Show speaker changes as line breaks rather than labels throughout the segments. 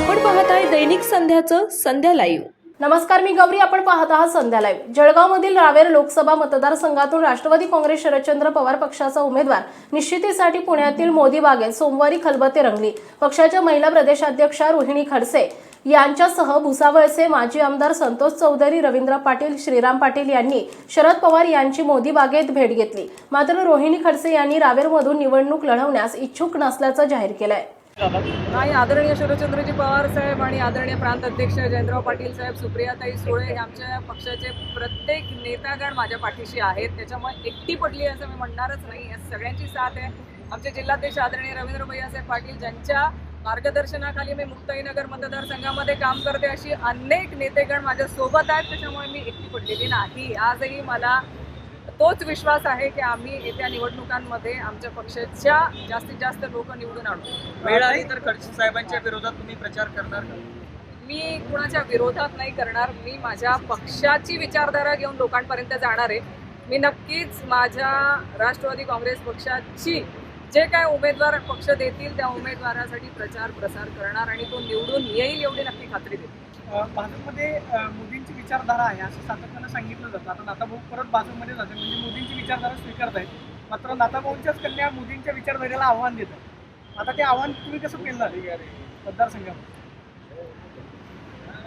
आपण पाहत आहे दैनिक संध्याचं संध्या लाईव्ह
नमस्कार मी गौरी. आपण पाहत आहात संध्या लाईव्ह जळगावमधील रावेर लोकसभा मतदारसंघातून राष्ट्रवादी काँग्रेस शरदचंद्र पवार पक्षाचा उमेदवार निश्चितीसाठी पुण्यातील मोदी बागेत सोमवारी खलबते रंगली. पक्षाच्या महिला प्रदेशाध्यक्षा रोहिणी खडसे यांच्यासह भुसावळचे माजी आमदार संतोष चौधरी रवींद्र पाटील श्रीराम पाटील यांनी शरद पवार यांची मोदी बागेत भेट घेतली. मात्र रोहिणी खडसे यांनी रावेरमधून निवडणूक लढवण्यास इच्छुक नसल्याचं जाहीर केलंय.
नाही आदरणीय शरदचंद्रजी पवार साहेब आणि आदरणीय प्रांत अध्यक्ष जयंतराव पाटील साहेब सुप्रियाताई सुळे हे आमच्या पक्षाचे प्रत्येक नेतागण माझ्या पाठीशी आहेत. त्याच्यामुळे एकटी पडली असं मी म्हणणारच नाही. सगळ्यांची साथ आहे. आमचे जिल्हाध्यक्ष आदरणीय रवींद्र भैयासाहेब पाटील ज्यांच्या मार्गदर्शनाखाली मी मुक्ताईनगर मतदारसंघामध्ये काम करते अशी अनेक नेतेगण माझ्या सोबत आहेत. त्याच्यामुळे मी एकटी पडलेली नाही. आजही मला तोच विश्वास आहे की आम्ही येत्या निवडणुकांमध्ये आमच्या पक्षाच्या जास्तीत जास्त लोक निवडून आणू.
वेळ आली तर खडसे साहेबांच्या विरोधात तुम्ही प्रचार करणार का?
मी कुणाच्या विरोधात नाही करणार. मी माझ्या पक्षाची विचारधारा घेऊन लोकांपर्यंत जाणार आहे. मी नक्कीच माझ्या राष्ट्रवादी काँग्रेस पक्षाची जे काय उमेदवार पक्ष देतील त्या उमेदवारासाठी प्रचार प्रसार करणार आणि तो निवडून येईल एवढी नक्की खात्री देते.
अं, भाजपमध्ये मोदींची विचारधारा आहे असं सातत्यानं सांगितलं जातं. आता नाताभाऊ परत भाजपमध्ये जाते म्हणजे मोदींची विचारधारा स्वीकारत आहेत मात्र नाताभाऊंच्याच कन्या मोदींच्या विचारधारेला आव्हान देतात. आता ते आव्हान तुम्ही कसं पेलणार? मतदारसंघामध्ये.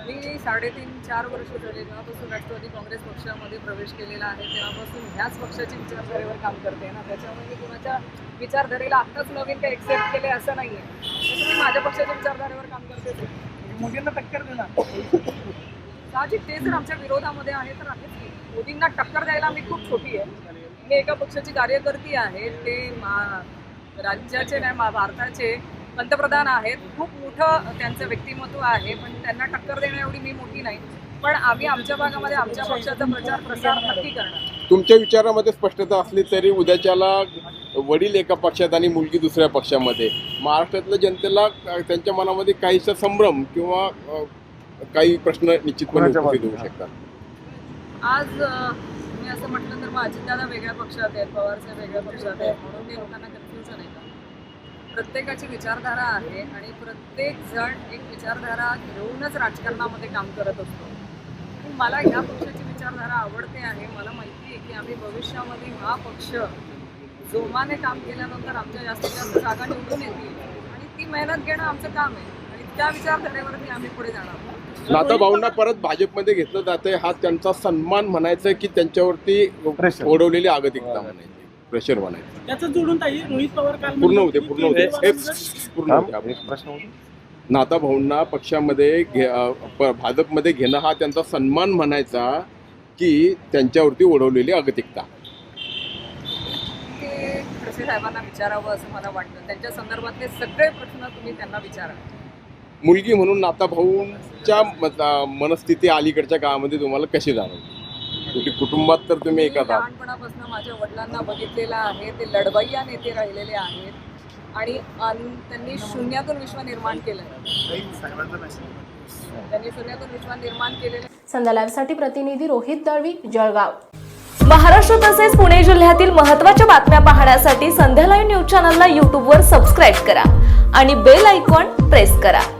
मी साडेतीन चार वर्ष झाले जेव्हापासून राष्ट्रवादी काँग्रेस पक्षामध्ये प्रवेश केलेला आहे. तेव्हापासून ह्याच पक्षाच्या विचारधारेवर काम करते ना. त्याच्यामुळे मी कुणाच्या विचारधारेला आत्ताच नवीन काही एक्सेप्ट केले असं नाही आहे तसं मी माझ्या पक्षाच्या विचारधारेवर काम करते.
म्हणजे मोदींना टक्कर देणार.
साहजिक ते जर आमच्या विरोधामध्ये आहे तर आहेच. मोदींना टक्कर द्यायला मी खूप छोटी आहे. मी एका पक्षाची कार्यकर्ती आहे. ते मा राज्याचे नाही भारताचे. पंतप्रधान आहेत. खूप मोठं त्यांचं व्यक्तिमत्व आहे. पण त्यांना टक्कर देण्या एवढी मी मोठी नाही. पण आम्ही आमच्या भागामध्ये आमच्या पक्षाचा प्रचार प्रसार नक्की करणार.
तुमच्या विचारामध्ये स्पष्टता असली तरी उद्याच्याला वडील एका पक्षात आणि मुलगी दुसऱ्या पक्षामध्ये. महाराष्ट्रातल्या जनतेला त्यांच्या मनामध्ये काहीसा संभ्रम किंवा काही प्रश्न निश्चितपणे उपस्थित होऊ शकतात.
आज मी असं म्हटलं तर मग अजितदादा वेगळ्या पक्षात आहेत पवारसाहेब वेगळ्या पक्षात आहेत. म्हणून ते लोकांना कन्फ्युजन आहे प्रत्येकाची विचारधारा आहे आणि प्रत्येक जण एक विचारधारा घेऊनच राजकारणामध्ये काम करत असतो. आणि मला ह्या पक्षाची विचारधारा आवडते आहे. मला माहिती आहे की आम्ही भविष्यामध्ये हा पक्ष जोमाने काम केल्यानंतर आमच्या जास्तीत जास्त जागा निवडून येतील आणि ती मेहनत घेणं आमचं काम आहे. आणि त्या विचारधारेवरती आम्ही पुढे जाणार आहोत.
नाता भाऊंना परत भाजपमध्ये घेतलं जातंय. हा त्यांचा सन्मान म्हणायचा की त्यांच्यावरती ओढवलेली आगतिकता म्हणायची. प्रेशर म्हणायचं
त्याचं जोडून ताई रोहित पवार काल
पूर्ण होते पूर्ण होते. हे पूर्ण होते. आपले प्रश्न नाता भाऊंना पक्षामध्ये घे अ, प- भाजपमध्ये घेणं हा त्यांचा सन्मान म्हणायचा की त्यांच्यावरती ओढवलेली अगतिकता.
ते खडसे साहेबांना विचारावं असं मला वाटतं. त्यांच्या संदर्भातले सगळे प्रश्न तुम्ही त्यांना विचारा.
मुलगी म्हणून नाता भाऊंच्या मनस्थिती अलीकडच्या काळामध्ये तुम्हाला कशी जाणवली? शेवटी कुटुंबात तर तुम्ही एकच आहात.
लहानपणापासून माझ्या वडिलांना बघितलेलं आहे ते लढवय्या नेते राहिलेले आहेत आणि अन- त्यांनी शून्यातून विश्व निर्माण केलं त्यांनी शून्यातून विश्व निर्माण केलेलं
संध्या लाईव्हसाठी प्रतिनिधी रोहित दळवी जळगाव.
महाराष्ट्र तसेच पुणे जिल्ह्यातील महत्त्वाच्या बातम्या पाहण्यासाठी संध्या लाईव्ह न्यूज चॅनलला यूट्यूबवर सबस्क्राईब करा आणि बेल आयकॉन प्रेस करा.